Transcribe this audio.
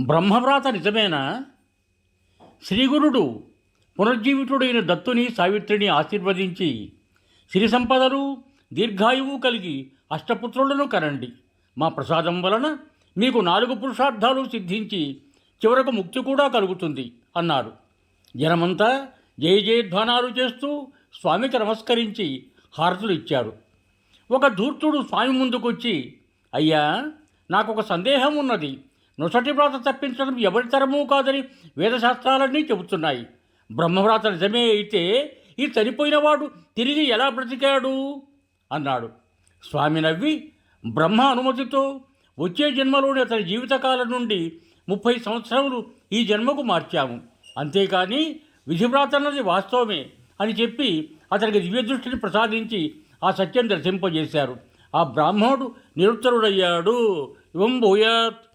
బ్రహ్మవ్రాత నిజమేనా? శ్రీగురుడు పునర్జీవితుడైన దత్తుని సావిత్రిని ఆశీర్వదించి సిరి సంపదలు దీర్ఘాయువు కలిగి అష్టపుత్రులను కనండి. మా ప్రసాదం వలన మీకు నాలుగు పురుషార్థాలు సిద్ధించి చివరకు ముక్తి కూడా కలుగుతుంది అన్నారు. జనమంతా జయ జయధ్వానాలు చేస్తూ స్వామికి నమస్కరించి హారతులు ఇచ్చారు. ఒక ధూర్తుడు స్వామి ముందుకొచ్చి అయ్యా నాకు ఒక సందేహం ఉన్నది. నొసటి వ్రాత తప్పించడం ఎవరి తరమూ కాదని వేదశాస్త్రాలన్నీ చెబుతున్నాయి. బ్రహ్మవ్రాత నిజమే అయితే ఈ చనిపోయినవాడు తిరిగి ఎలా బ్రతికాడు? అన్నాడు. స్వామి నవ్వి బ్రహ్మ అనుమతితో వచ్చే జన్మలోని అతని జీవితకాలం నుండి ముప్పై సంవత్సరములు ఈ జన్మకు మార్చాము. అంతేకాని విధివ్రాత అన్నది వాస్తవమే అని చెప్పి అతనికి దివ్యదృష్టిని ప్రసాదించి ఆ సత్యం దర్శింపజేశారు. ఆ బ్రాహ్మణుడు నిరుత్తరుడయ్యాడు. ఇవం భూయాత్.